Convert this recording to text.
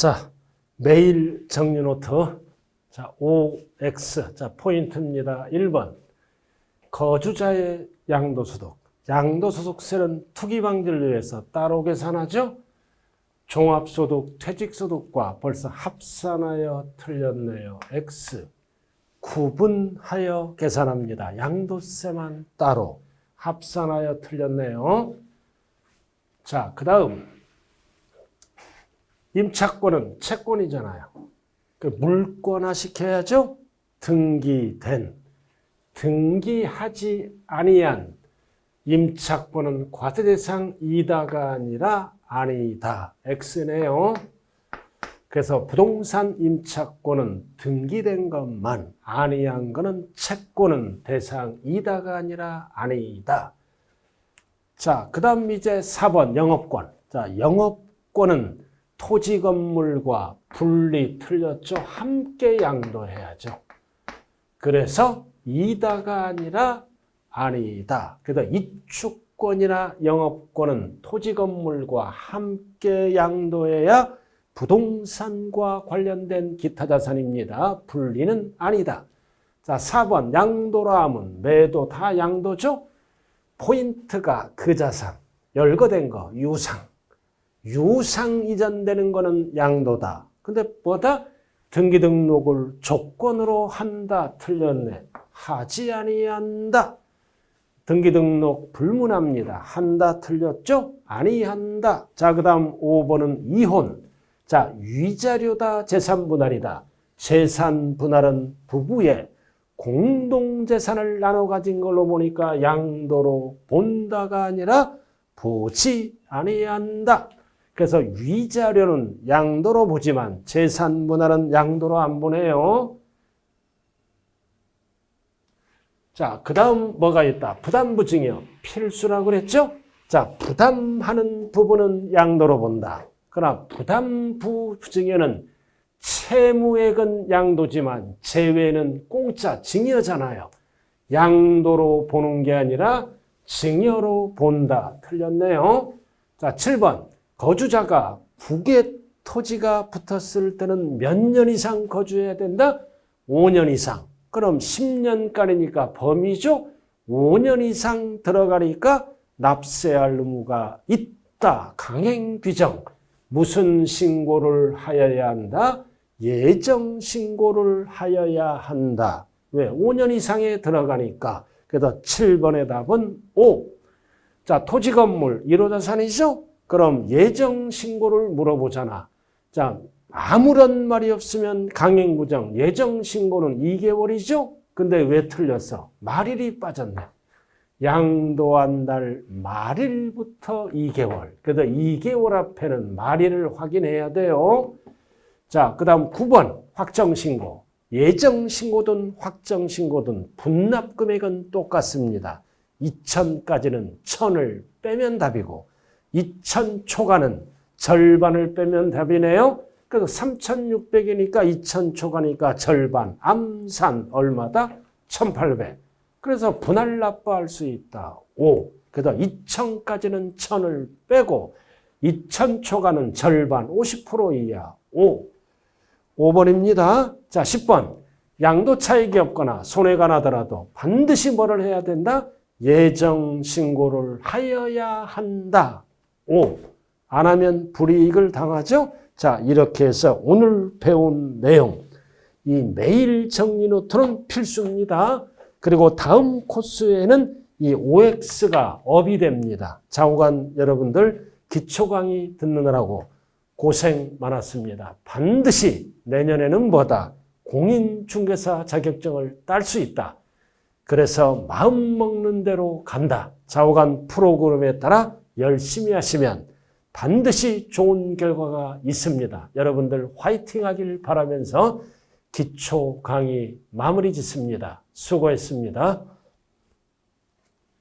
자, 매일 정리 노트. 자, OX. 자, 포인트입니다. 1번. 거주자의 양도소득. 양도소득세는 투기 방지를 위해서 따로 계산하죠? 종합소득, 퇴직소득과 벌써 합산하여 틀렸네요. X. 구분하여 계산합니다. 양도세만 따로 합산하여 틀렸네요. 자, 그 다음. 임차권은 채권이잖아요. 그 물권화 시켜야죠. 등기된, 등기하지 아니한 임차권은 과세 대상 이다가 아니라 아니다. X네요. 그래서 부동산 임차권은 등기된 것만 아니한 것은 채권은 대상 이다가 아니라 아니다. 자, 그 다음 이제 4번 영업권. 자, 영업권은 토지 건물과 분리 틀렸죠. 함께 양도해야죠. 그래서 이다가 아니라 아니다. 그래서 이축권이나 영업권은 토지 건물과 함께 양도해야 부동산과 관련된 기타 자산입니다. 분리는 아니다. 자, 4번 양도라 하면 매도 다 양도죠. 포인트가 그 자산, 열거된 거, 유상. 유상 이전되는 거는 양도다. 근데 뭐다? 등기 등록을 조건으로 한다. 틀렸네. 하지 아니한다. 등기 등록 불문합니다. 한다 틀렸죠? 아니한다. 자, 그다음 5번은 이혼. 자, 위자료다 재산 분할이다. 재산 분할은 부부의 공동 재산을 나눠 가진 걸로 보니까 양도로 본다가 아니라 보지 아니한다. 그래서 위자료는 양도로 보지만 재산 분할은 양도로 안 보네요. 자, 그 다음 뭐가 있다? 부담부증이요. 필수라고 그랬죠? 자, 부담하는 부분은 양도로 본다. 그러나 부담부증에는 채무액은 양도지만 제외는 공짜 증여잖아요. 양도로 보는 게 아니라 증여로 본다. 틀렸네요. 자, 7번. 거주자가 국외 토지가 붙었을 때는 몇 년 이상 거주해야 된다? 5년 이상. 그럼 10년까지니까 범위죠? 5년 이상 들어가니까 납세할 의무가 있다. 강행 규정. 무슨 신고를 하여야 한다? 예정 신고를 하여야 한다. 왜? 5년 이상에 들어가니까. 그래서 7번의 답은 5. 자, 토지 건물 1호 자산이죠? 그럼 예정 신고를 물어보잖아. 자, 아무런 말이 없으면 강행 구정 예정 신고는 2개월이죠? 근데 왜 틀렸어? 말일이 빠졌네. 양도한 날 말일부터 2개월. 그래서 2개월 앞에는 말일을 확인해야 돼요. 자, 그 다음 9번 확정신고. 예정신고든 확정신고든 분납 금액은 똑같습니다. 2천까지는 천을 빼면 답이고 2천 초과는 절반을 빼면 답이네요. 그래서 3,600이니까 2천 초과니까 절반. 암산 얼마다? 1,800. 그래서 분할 납부할 수 있다. 5. 그래서 2천까지는 천을 빼고 2천 초과는 절반 50% 이하 5. 5번입니다. 자, 10번. 양도 차익이 없거나 손해가 나더라도 반드시 뭐를 해야 된다? 예정 신고를 하여야 한다. 5. 안 하면 불이익을 당하죠? 자, 이렇게 해서 오늘 배운 내용. 이 매일 정리 노트는 필수입니다. 그리고 다음 코스에는 이 OX가 업이 됩니다. 장관 여러분들 기초 강의 듣느라고 고생 많았습니다. 반드시 내년에는 뭐다? 공인중개사 자격증을 딸 수 있다. 그래서 마음 먹는 대로 간다. 좌우간 프로그램에 따라 열심히 하시면 반드시 좋은 결과가 있습니다. 여러분들 화이팅 하길 바라면서 기초 강의 마무리 짓습니다. 수고했습니다.